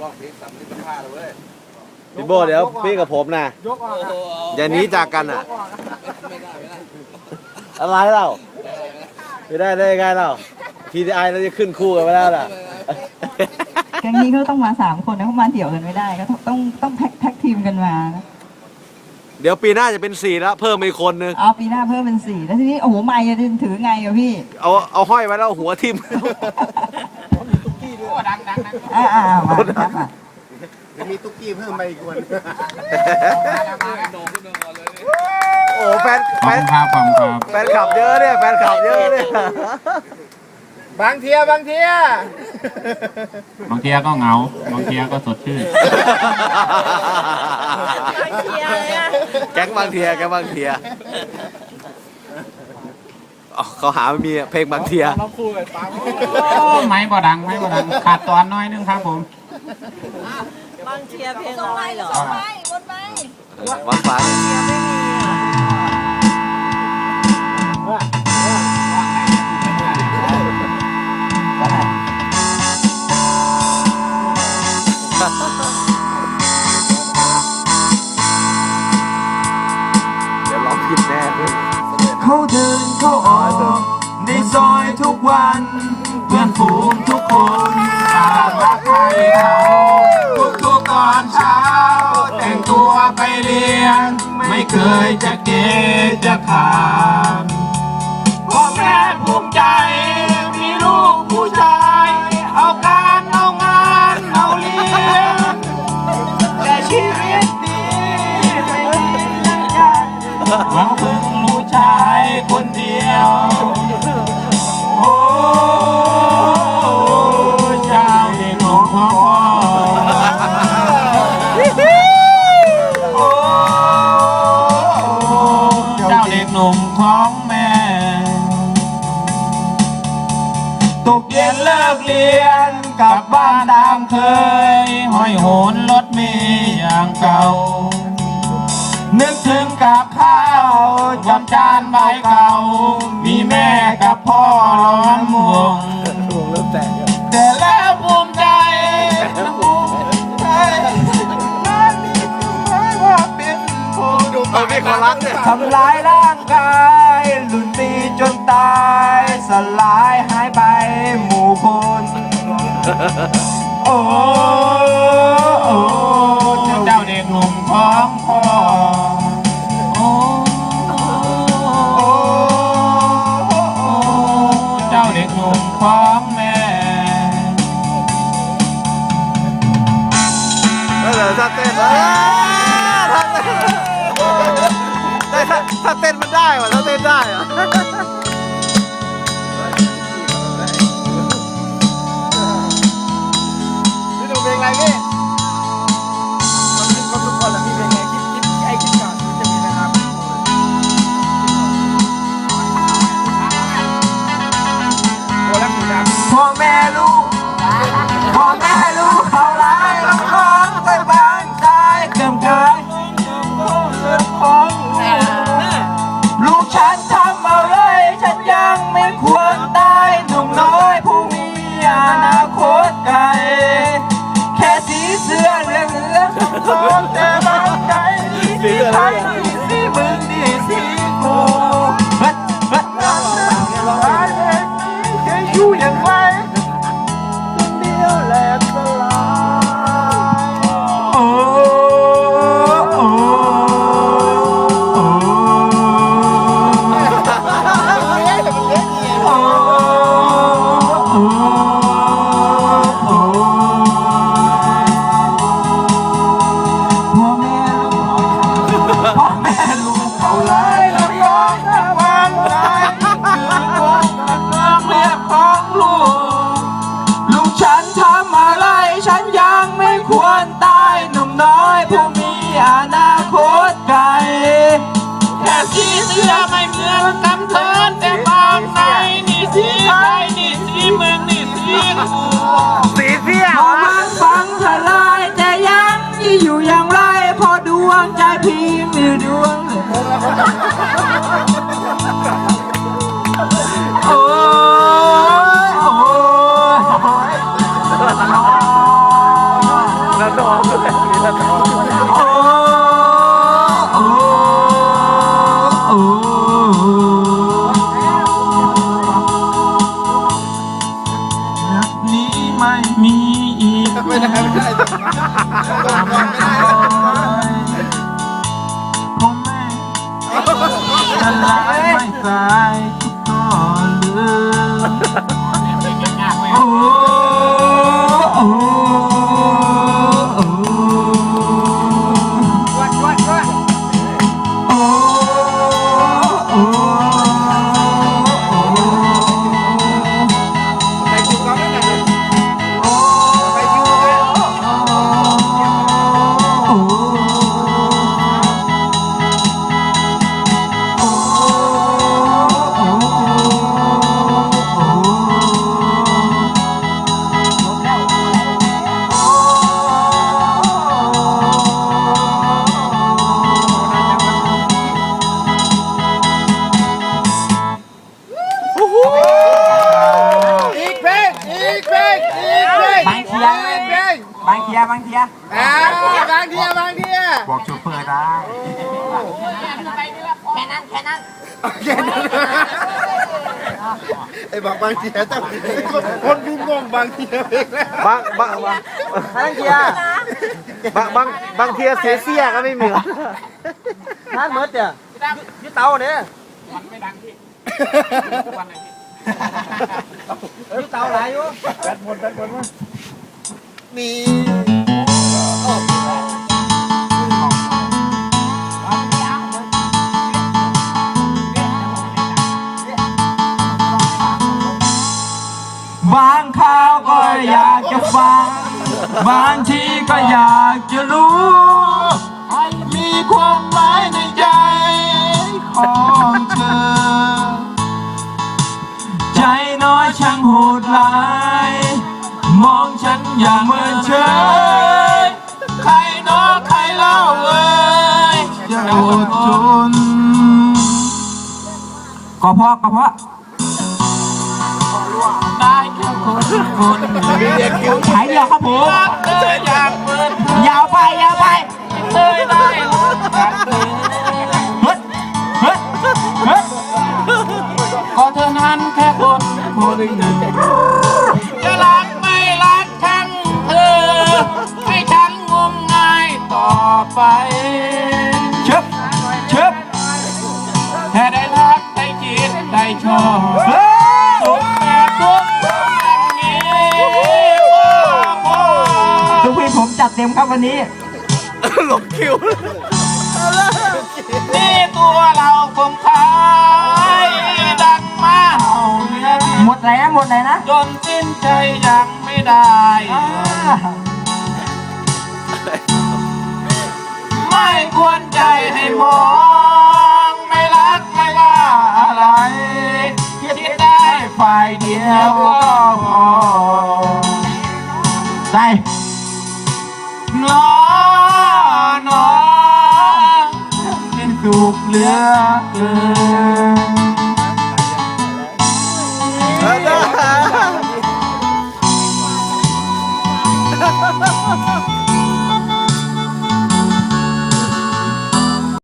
ลองเพลงสามสิบห้าเลยเว้ยพี่โบเดี๋ยวพี่กับผมนะยกออกอะอย่าหนีจากกันอะยกออกอะไม่ได้ไม่ได้อะไรเล่าไม่ได้ได้ไงเล่า PTI เราจะขึ้นคู่กันไปแล้วล่ะ แก๊งนี้เขาต้องมาสามคนนะเขามาเดี่ยวกันไม่ได้ ก็ต้องต้องต้องแท็กแท็กทีมกันมานะเดี๋ยวปีหน้าจะเป็นสี่แล้ว เพิ่มอีกคนนึง เอาปีหน้าเพิ่มเป็นสี่แล้วทีนี้โอ้โหไม่จะถือไงอะพี่ เอาเอาห้อยไว้แล้วหัวทิ่ม อ่าอ่ามาครับอะจะมีตุ๊กกี้เพิ่มไปอีกคนโดนขึ้นมาก่อนเลยโอ้แฟนขแฟอบนคุณครับขอบคุณครับแฟนขับเยอะเนี่ยแฟนขับเยอะเนี่ยบางเทียบางเทียบางทีก็เหงา บางทีก็สดชื่นแก๊งบางเทียแก๊งบางเทีย อ๋อเขาหาไม่มีเพลงบางเทีย เราคุยกันปังโอ้ไม้บ่ดังไม้บ่ดังขาดตอนน้อยนึงครับผมบางเชียเพลงอะไรเหรอวังฟ้าเชียร์ไม่มีอะเดี๋ยวร้องผิดแน่เลย เขาเดิ วันเพื่อนฝูงทุกคนต่างรักใครเขาทุกทุกตอนเช้า แต่งตัวไปเรียน ไม่เคยจะเกจะขาด ตกเย็นเลิกเรียนกลับบ้านตามเคย ห้อยโหนรถเมย์อย่างเก่า นึกถึงกับข้าวจำจานใบเก่า มีแม่กับพ่อร้อนห่วงแต่แล้วภูมิใจภูมิใจบ้านนี้ไม่ว่าเป็นคนเออมีคนรักเนี่ยทำร้ายร่างกายลุนตีจนตาย สลายหายไป โอ้โอ้เจ้าเด็กหนุ่มของพ่อโอ้โอ้เจ้าเด็กหนุ่มของแม่เออถ้าเต้นเออถ้าเต้นได้ถ้าเต้นมันได้ว่ะถ้าเต้นได้ว่ะนี่ดูเพลงอะ ไมีอีกไม่ได้ไม่ได้ผมแม่จะลายไม่สาย บอกโชเฟอร์ได้ไอ้บอกบางเทียเจ้าคนพิมพ์งงบางเทียเพลงแล้วบางบางบางเทียบางบางบางเทียเสียเสียก็ไม่มีหรอกท่านเมิดเนี่ยยี่เตาเนี่ยยี่เตาหลายอยู่แบตหมดแบตหมดมั้งนี่ ฟัง บางทีก็อยากจะรู้มีความหมายในใจของเธอ ใจน้อยช่างโหดร้าย มองฉันอย่างเมินเฉยใครน้อใครเล่าเอ่ยจะอดทนก็เพราะก็เพราะ คนคนหนึ่งขายเดียวครับผมเคยอยากเปิดยาวไปยาวไปเคยได้รู้จักเธอเฮ้ยเฮ้ยเฮ้ยก็เธอนั้นแค่คนคนหนึ่ง ดเต็มครับวันนี้ หลงคิว นี่ตัวเราคงขายดังมาเห่าเนื้อหมดแล้วหมดเลยนะจนสิ้นใจยังไม่ได้ อ่าไม่ควรใจให้มอง ไม่รักไม่ว่าอะไรคิดได้ฝ่ายเดียวก็พอ ได้ สุข